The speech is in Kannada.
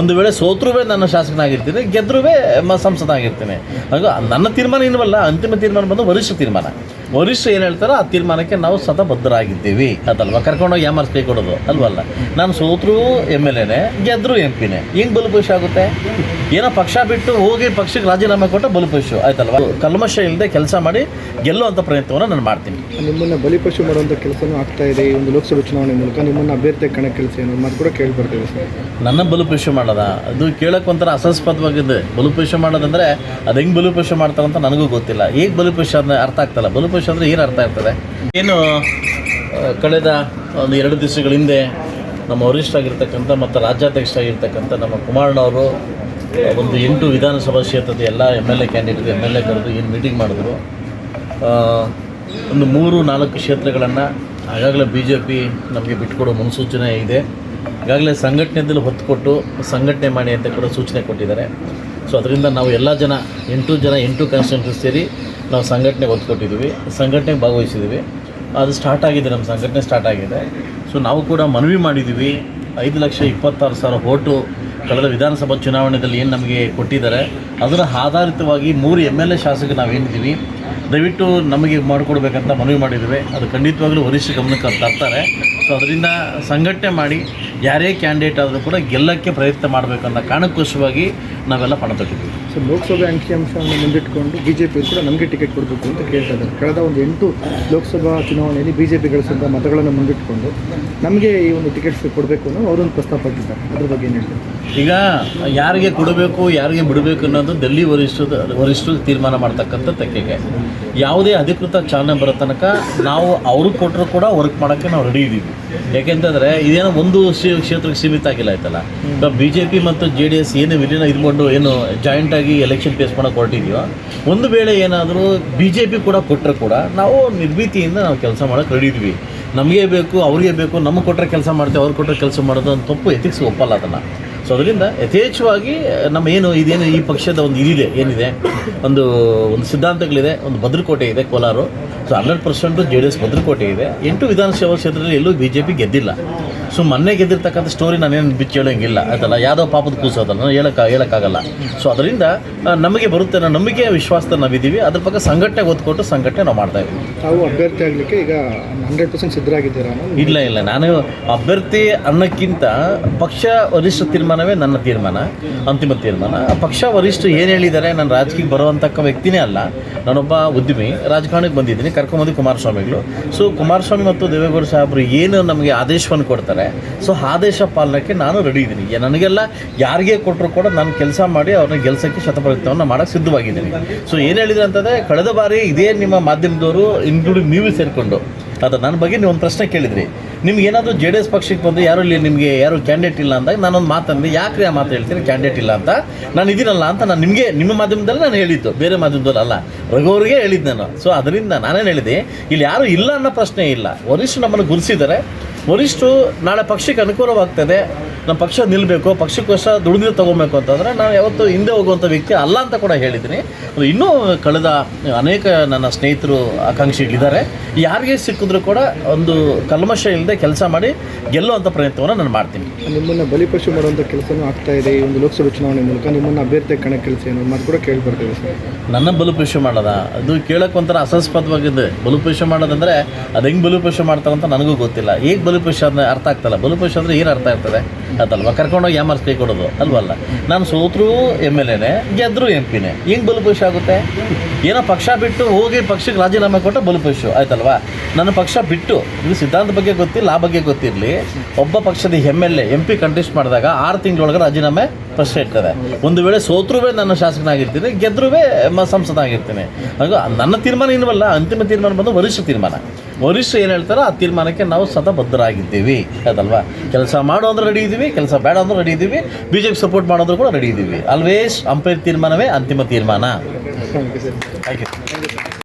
ಒಂದು ವೇಳೆ ಸೋತ್ರೂ ನನ್ನ ಶಾಸಕನಾಗಿರ್ತೀನಿ ಗೆದ್ರೂ ಸಂಸದ ಆಗಿರ್ತೀನಿ ನನ್ನ ತೀರ್ಮಾನ ಏನವಲ್ಲ ಅಂತಿಮ ತೀರ್ಮಾನ ಬಂದು ವರಿಷ್ಠ ತೀರ್ಮಾನ. ವರಿಷ್ಠ ಏನು ಹೇಳ್ತಾರೋ ಆ ತೀರ್ಮಾನಕ್ಕೆ ನಾವು ಸದಾ ಬದ್ಧರಾಗಿದ್ದೀವಿ. ಅದಲ್ವಾ? ಕರ್ಕೊಂಡೋಗಿ ಆರ್ ಕೈ ಕೊಡೋದು. ಅಲ್ವಲ್ಲ? ನಾನು ಸೋತ್ರು ಎಂ ಎಲ್ ಎನೇ ಗೆದ್ದರೂ ಎಂ ಪಿನೇ ಹಿಂಗೆ ಬಲುಪುಷ ಆಗುತ್ತೆ? ಏನೋ ಪಕ್ಷ ಬಿಟ್ಟು ಹೋಗಿ ಪಕ್ಷಕ್ಕೆ ರಾಜೀನಾಮೆ ಕೊಟ್ಟು ಬಲಪುಷು ಆಯ್ತಲ್ವಾ? ಕಲ್ಮಶ ಇಲ್ಲದೆ ಕೆಲಸ ಮಾಡಿ ಗೆಲ್ಲುವಂಥ ಪ್ರಯತ್ನವನ್ನು ನಾನು ಮಾಡ್ತೀನಿ. ನಿಮ್ಮನ್ನ ಬಲಿಪಶು ಮಾಡುವಂಥ ಕೆಲಸನೂ ಆಗ್ತಾ ಇದೆ ಈ ಒಂದು ಲೋಕಸಭೆ ಚುನಾವಣೆ ಮೂಲಕ. ನಿಮ್ಮನ್ನ ಅಭ್ಯರ್ಥಿ ಕಣ ಕೆಲಸ ಏನು ಮಾತು ಕೂಡ ಕೇಳಿ ಬರ್ತೀವಿ ಸರ್. ನನ್ನ ಬಲುಪೇಶ ಮಾಡೋದ? ಅದು ಕೇಳಕ್ಕೆ ಒಂಥರ ಅಸಸ್ಪದವಾಗಿದೆ ಬಲುಪೇಶ ಮಾಡೋದಂದ್ರೆ ಅದು ಹೆಂಗೆ ಬಲುಪೇಶ ಮಾಡ್ತಾರಂತ ನನಗೂ ಗೊತ್ತಿಲ್ಲ. ಹೇಗೆ ಬಲುಪೇಶ ಅದನ್ನ ಅರ್ಥ ಆಗ್ತಲ್ಲ? ಬಲುಪೇಶ ಅಂದರೆ ಏನು ಅರ್ಥ ಆಗ್ತದೆ? ಏನು? ಕಳೆದ ಒಂದು ಎರಡು ದಿವಸಗಳ ಹಿಂದೆ ನಮ್ಮ ವರಿಷ್ಠ ಆಗಿರ್ತಕ್ಕಂಥ ಮತ್ತು ರಾಜ್ಯಾಧ್ಯಕ್ಷ ಆಗಿರ್ತಕ್ಕಂಥ ನಮ್ಮ ಕುಮಾರಣ್ಣವರು ಒಂದು ಎಂಟು ವಿಧಾನಸಭಾ ಕ್ಷೇತ್ರದ ಎಲ್ಲ M L A candidate M L A ಕರೆದು ಏನು ಮೀಟಿಂಗ್ ಮಾಡಿದ್ರು. ಒಂದು ಮೂರು ನಾಲ್ಕು ಕ್ಷೇತ್ರಗಳನ್ನು ಆಗಾಗಲೇ ಬಿ ಜೆ ಪಿ ನಮಗೆ ಬಿಟ್ಕೊಡೋ ಮುನ್ಸೂಚನೆ ಇದೆ. ಈಗಾಗಲೇ ಸಂಘಟನೆದಲ್ಲಿ ಹೊತ್ತು ಕೊಟ್ಟು ಸಂಘಟನೆ ಮಾಡಿ ಅಂತ ಕೂಡ ಸೂಚನೆ ಕೊಟ್ಟಿದ್ದಾರೆ. ಸೊ ಅದರಿಂದ ನಾವು ಎಲ್ಲ ಜನ ಎಂಟು ಜನ ಎಂಟು ಕಾನ್ಸ್ಟಿಟ್ಯೂನ್ಸಿ ಸೇರಿ ನಾವು ಸಂಘಟನೆಗೆ ಒತ್ತು ಕೊಟ್ಟಿದ್ದೀವಿ ಸಂಘಟನೆಗೆ ಭಾಗವಹಿಸಿದ್ದೀವಿ. ಅದು ಸ್ಟಾರ್ಟ್ ಆಗಿದೆ, ನಮ್ಮ ಸಂಘಟನೆ ಸ್ಟಾರ್ಟ್ ಆಗಿದೆ. ಸೊ ನಾವು ಕೂಡ ಮನವಿ ಮಾಡಿದ್ದೀವಿ. ಐದು ಲಕ್ಷ ಇಪ್ಪತ್ತಾರು ಸಾವಿರ ಓಟು ಕಳೆದ ವಿಧಾನಸಭಾ ಚುನಾವಣೆಯಲ್ಲಿ ಏನು ನಮಗೆ ಕೊಟ್ಟಿದ್ದಾರೆ, ಅದರ ಆಧಾರಿತವಾಗಿ ಮೂರು ಎಂ ಎಲ್ ಎ ಶಾಸಕ ನಾವೇನಿದ್ದೀವಿ ದಯವಿಟ್ಟು ನಮಗೆ ಮಾಡಿಕೊಡ್ಬೇಕಂತ ಮನವಿ ಮಾಡಿದ್ದೇವೆ. ಅದು ಖಂಡಿತವಾಗ್ಲೂ ವರಿಷ್ಠ ಗಮನಕ್ಕೆ ತರ್ತಾರೆ. ಸೊ ಅದರಿಂದ ಸಂಘಟನೆ ಮಾಡಿ, ಯಾರೇ ಕ್ಯಾಂಡಿಡೇಟ್ ಆದರೂ ಕೂಡ ಗೆಲ್ಲಕ್ಕೆ ಪ್ರಯತ್ನ ಮಾಡಬೇಕನ್ನೋ ಕಾರಣಕ್ಕೋಸ್ಕರವಾಗಿ ನಾವೆಲ್ಲ ಪಣ ತೊಟ್ಟಿದ್ದೀವಿ. ಸೊ ಲೋಕಸಭೆ ಅಂಕಿಅಂಶವನ್ನು ಮುಂದಿಟ್ಟುಕೊಂಡು ಬಿ ಜೆ ಪಿ ಕೂಡ ನಮಗೆ ಟಿಕೆಟ್ ಕೊಡಬೇಕು ಅಂತ ಕೇಳ್ತಾ ಇದ್ದಾರೆ. ಕಳೆದ ಒಂದು ಎಂಟು ಲೋಕಸಭಾ ಚುನಾವಣೆಯಲ್ಲಿ ಬಿ ಜೆ ಪಿ ಗಳಿಸಿದ ಮತಗಳನ್ನು ಮುಂದಿಟ್ಟುಕೊಂಡು ನಮಗೆ ಈ ಒಂದು ಟಿಕೆಟ್ಸ್ ಕೊಡಬೇಕು ಅನ್ನೋ ಅವರೊಂದು ಪ್ರಸ್ತಾಪ ಹಾಕಿದ್ದಾರೆ. ಅದ್ರ ಬಗ್ಗೆ ಏನು ಹೇಳ್ತಾರೆ? ಈಗ ಯಾರಿಗೆ ಕೊಡಬೇಕು ಯಾರಿಗೆ ಬಿಡಬೇಕು ಅನ್ನೋದು ಡೆಲ್ಲಿ ವರಿಷ್ಠದ ವರಿಷ್ಠರು ತೀರ್ಮಾನ ಮಾಡ್ತಕ್ಕಂಥ ತೆಕ್ಕೆಗೆ. ಯಾವುದೇ ಅಧಿಕೃತ ಚಾಲನೆ ಬರೋ ತನಕ ನಾವು ಅವರು ಕೊಟ್ಟರು ಕೂಡ ವರ್ಕ್ ಮಾಡೋಕ್ಕೆ ನಾವು ರೆಡಿ ಇದ್ದೀವಿ ಯಾಕೆಂತಂದರೆ ಇದೇನೋ ಒಂದು ಕ್ಷೇತ್ರಕ್ಕೆ ಸೀಮಿತ ಆಗಿಲ್ಲ ಆಯ್ತಲ್ಲ. ಬಿ ಜೆ ಪಿ ಮತ್ತು ಜೆ ಡಿ ಎಸ್ ಏನು ವಿಲೀನ ಇದ್ಕೊಂಡು ಏನು ಜಾಯಿಂಟಾಗಿ ಎಲೆಕ್ಷನ್ ಫೇಸ್ ಮಾಡೋಕೆ ಹೊರಟಿದೆಯೋ, ಒಂದು ವೇಳೆ ಏನಾದರೂ ಬಿ ಜೆ ಪಿ ಕೂಡ ಕೊಟ್ಟರೆ ಕೂಡ ನಾವು ನಿರ್ಭೀತಿಯಿಂದ ನಾವು ಕೆಲಸ ಮಾಡೋಕೆ ರೆಡಿ ಇದ್ವಿ. ನಮಗೆ ಬೇಕು, ಅವ್ರಿಗೆ ಬೇಕು, ನಮಗೆ ಕೊಟ್ಟರೆ ಕೆಲಸ ಮಾಡ್ತೀವಿ, ಅವ್ರು ಕೊಟ್ಟರೆ ಕೆಲಸ ಮಾಡೋದು ಅಂತ ತಪ್ಪು ಎಥಿಕ್ಸ್ ಒಪ್ಪಲ್ಲ ಅದನ್ನು. ಸೊ ಅದರಿಂದ ಯಥೇಚ್ಛವಾಗಿ ನಮ್ಮ ಏನು ಇದೇನು ಈ ಪಕ್ಷದ ಒಂದು ಇದಿದೆ ಏನಿದೆ ಒಂದು ಒಂದು ಸಿದ್ಧಾಂತಗಳಿದೆ ಒಂದು ಭದ್ರಕೋಟೆ ಇದೆ Kolar. So hundred percent J D S ಭದ್ರಕೋಟೆ ಇದೆ. ಎಂಟು ವಿಧಾನಸಭಾ ಕ್ಷೇತ್ರದಲ್ಲಿ ಎಲ್ಲೂ ಬಿ ಜೆ ಪಿ ಗೆದ್ದಿಲ್ಲ. ಸೊ ಮೊನ್ನೆ ಗೆದ್ದಿರ್ತಕ್ಕಂಥ ಸ್ಟೋರಿ ನಾನೇನು ಬಿಚ್ಚಿ ಹೇಳೋಂಗಿಲ್ಲ. ಆಯ್ತಲ್ಲ ಯಾವುದೋ ಪಾಪದ ಕೂಸೋದಲ್ಲ ನಾನು ಹೇಳಕ್ಕೆ ಹೇಳೋಕ್ಕಾಗಲ್ಲ. ಸೊ ಅದರಿಂದ ನಮಗೆ ಬರುತ್ತೆ ಅನ್ನೋ ನಂಬಿಕೆ ವಿಶ್ವಾಸದ ನಾವಿದ್ದೀವಿ. ಅದ್ರ ಪಕ್ಕ ಸಂಘಟನೆ ಒತ್ತು ಕೊಟ್ಟು ಸಂಘಟನೆ ನಾವು ಮಾಡ್ತಾ ಇದ್ದೀವಿ. ತಾವು ಅಭ್ಯರ್ಥಿ ಆಗಲಿಕ್ಕೆ ಈಗ ಹಂಡ್ರೆಡ್ ಪರ್ಸೆಂಟ್ ಸಿದ್ಧರಾಗಿದ್ದೀರಾ ಇಲ್ಲ ಇಲ್ಲ. ನಾನು ಅಭ್ಯರ್ಥಿ ಅನ್ನೋಕ್ಕಿಂತ ಪಕ್ಷ ವರಿಷ್ಠ ತೀರ್ಮಾನವೇ ನನ್ನ ತೀರ್ಮಾನ, ಅಂತಿಮ ತೀರ್ಮಾನ. ಪಕ್ಷ ವರಿಷ್ಠರು ಏನು ಹೇಳಿದ್ದಾರೆ, ನಾನು ರಾಜಕೀಯಕ್ಕೆ ಬರುವಂತಕ್ಕ ವ್ಯಕ್ತಿನೇ ಅಲ್ಲ. ನಾನೊಬ್ಬ ಉದ್ಯಮಿ ರಾಜಕಾರಣಕ್ಕೆ ಬಂದಿದ್ದೀನಿ, ಕರ್ಕೊಂಬಂದು ಕುಮಾರಸ್ವಾಮಿಗಳು. ಸೊ ಕುಮಾರಸ್ವಾಮಿ ಮತ್ತು ದೇವೇಗೌಡ ಸಾಹೇಬರು ಏನು ನಮಗೆ ಆದೇಶವನ್ನು ಕೊಡ್ತಾರೆ? ಸೊ ಆದೇಶ ಪಾಲನೆಗೆ ನಾನು ರೆಡಿ ಇದ್ದೀನಿ. ನನಗೆಲ್ಲ ಯಾರಿಗೆ ಕೊಟ್ಟರು ಕೂಡ ನಾನು ಕೆಲಸ ಮಾಡಿ ಅವ್ರನ್ನ ಗೆಲ್ಸೋಕ್ಕೆ ಶತಪ್ರಯತ್ನವನ್ನು ಮಾಡೋಕ್ಕೆ ಸಿದ್ಧವಾಗಿದ್ದೀನಿ. ಸೊ ಏನು ಹೇಳಿದ್ರೆ ಅಂತಂದರೆ, ಕಳೆದ ಬಾರಿ ಇದೇ ನಿಮ್ಮ ಮಾಧ್ಯಮದವರು ಇನ್ಕ್ಲೂಡಿಂಗ್ ನೀವು ಸೇರಿಕೊಂಡು ಅದು ನನ್ನ ಬಗ್ಗೆ ನೀವು ಒಂದು ಪ್ರಶ್ನೆ ಕೇಳಿದ್ರಿ. ನಿಮ್ಗೆ ಏನಾದರೂ ಜೆ ಡಿ ಎಸ್ ಪಕ್ಷಕ್ಕೆ ಬಂದು ಯಾರು ಇಲ್ಲಿ ನಿಮಗೆ ಯಾರು ಕ್ಯಾಂಡಿಡೇಟ್ ಇಲ್ಲ ಅಂದಾಗ ನಾನೊಂದು ಮಾತಂದೆ ಯಾಕ್ರಿ ಆ ಮಾತು ಹೇಳ್ತೀನಿ? ಕ್ಯಾಂಡಿಡೇಟ್ ಇಲ್ಲ ಅಂತ. ನಾನು ಇದೀನಲ್ಲ ಅಂತ ನಾನು ನಿಮಗೆ, ನಿಮ್ಮ ಮಾಧ್ಯಮದಲ್ಲಿ ನಾನು ಹೇಳಿದ್ದು. ಬೇರೆ ಮಾಧ್ಯಮದಲ್ಲಿ ಅಲ್ಲ. ರಘುವರಿಗೆ ಹೇಳಿದ್ದು ನಾನು. ಸೊ ಅದರಿಂದ ನಾನೇನು ಹೇಳಿದೆ, ಇಲ್ಲಿ ಯಾರು ಇಲ್ಲ ಅನ್ನೋ ಪ್ರಶ್ನೆ ಇಲ್ಲ. ವರಿಷ್ಠರು ನಮ್ಮನ್ನು ಗುರುಸಿದ್ದಾರೆ ವರಿಷ್ಠರು ನಾಳೆ ಪಕ್ಷಕ್ಕೆ ಅನುಕೂಲವಾಗ್ತದೆ. ನಮ್ಮ ಪಕ್ಷ ನಿಲ್ಲಬೇಕು ಪಕ್ಷಕ್ಕೋಸ್ಕರ ದುಡಿದು ತೊಗೊಬೇಕು ಅಂತಂದರೆ ನಾನು ಯಾವತ್ತೂ ಹಿಂದೆ ಹೋಗುವಂಥ ವ್ಯಕ್ತಿ ಅಲ್ಲ ಅಂತ ಕೂಡ ಹೇಳಿದ್ದೀನಿ. ಇನ್ನೂ ಕಳೆದ ಅನೇಕ ನನ್ನ ಸ್ನೇಹಿತರು ಆಕಾಂಕ್ಷಿಗಳಿದ್ದಾರೆ. ಯಾರಿಗೆ ಸಿಕ್ಕಿದ್ರು ಕೂಡ ಒಂದು ಕಲ್ಮಶ ಇಲ್ಲದೆ ಕೆಲಸ ಮಾಡಿ ಗೆಲ್ಲುವಂಥ ಪ್ರಯತ್ನವನ್ನು ನಾನು ಮಾಡ್ತೀನಿ. ನಿಮ್ಮನ್ನು ಬಲಿಪಶು ಮಾಡುವಂಥ ಕೆಲಸನೂ ಆಗ್ತಾ ಇದೆ. ಈ ಒಂದು ಲೋಕಸಭೆ ಚುನಾವಣೆ ಮೂಲಕ ನಿಮ್ಮನ್ನು ಅಭ್ಯರ್ಥಿ ಕಣ ಕೆಲಸ ಏನು ಮಾತು ಕೂಡ ಕೇಳಿ ಬರ್ತೀವಿ ಸರ್. ನನ್ನ ಬಲಿಪಶು ಮಾಡೋದ? ಅದು ಕೇಳೋಕ್ಕೆ ಒಂಥರ ಅಸಸ್ಪದವಾಗಿದೆ ಬಲಿಪಶು ಮಾಡೋದಂದರೆ ಅದು ಹೆಂಗೆ ಬಲಿಪಶು ಮಾಡ್ತಾರಂತ ನನಗೂ ಗೊತ್ತಿಲ್ಲ. ಈಗ ಬಲಿಪಶು ಅದನ್ನ ಅರ್ಥ ಆಗ್ತಲ್ಲ? ಬಲಿಪಶು ಅಂದರೆ ಏನು ಅರ್ಥ ಆಗ್ತದೆ? ಅದಲ್ವಾ? ಕರ್ಕೊಂಡೋಗಿ ಆರ್ ಪಿ ಕೊಡೋದು ಅಲ್ವಲ್ಲ ನಾನು ಸೋತ್ರೂ ಎಂ ಎಲ್ ಎನೇ ಗೆದ್ದರೂ ಎಂ ಪಿನೇ ಹಿಂಗ್ ಬಲಪುಷ್ ಆಗುತ್ತೆ? ಏನೋ ಪಕ್ಷ ಬಿಟ್ಟು ಹೋಗಿ ಪಕ್ಷಕ್ಕೆ ರಾಜೀನಾಮೆ ಕೊಟ್ಟು ಬಲಪುಷು ಆಯ್ತಲ್ವಾ? ನನ್ನ ಪಕ್ಷ ಬಿಟ್ಟು, ಇದು ಸಿದ್ಧಾಂತ ಬಗ್ಗೆ ಗೊತ್ತಿಲ್ಲ, ಆ ಬಗ್ಗೆ ಗೊತ್ತಿರಲಿ. ಒಬ್ಬ ಪಕ್ಷದ M L A, M P contest ಮಾಡಿದಾಗ ಆರು ತಿಂಗಳೊಳಗೆ ರಾಜೀನಾಮೆ ಪ್ರಶ್ನೆ ಇರ್ತದೆ. ಒಂದು ವೇಳೆ ಸೋತ್ರೂ ನನ್ನ ಶಾಸಕನಾಗಿರ್ತೀನಿ ಗೆದ್ರೂ ಸಂಸದನಾಗಿರ್ತೀನಿ ಹಾಗೂ ನನ್ನ ತೀರ್ಮಾನ ಏನವಲ್ಲ ಅಂತಿಮ ತೀರ್ಮಾನ ಬಂದು ವರಿಷ್ಠ ತೀರ್ಮಾನ. ವರಿಷ್ಠ ಏನು ಹೇಳ್ತಾರೋ ಆ ತೀರ್ಮಾನಕ್ಕೆ ನಾವು ಸದಾ ಬದ್ಧರಾಗಿದ್ದೀವಿ. ಅದಲ್ವಾ ಕೆಲಸ ಮಾಡೋ ಅಂದ್ರೆ ರೆಡಿ ಇದ್ದೀವಿ ಕೆಲಸ ಬೇಡ ಅಂದ್ರೆ ರೆಡಿ ಇದ್ದೀವಿ ಬಿ ಜೆ ಪಿ ಸಪೋರ್ಟ್ ಮಾಡೋದ್ರು ಕೂಡ ರೆಡಿ ಇದ್ದೀವಿ. ಆಲ್ವೇಸ್ ಅಂಪೈರ್ ತೀರ್ಮಾನವೇ ಅಂತಿಮ ತೀರ್ಮಾನ. Thank you sir thank you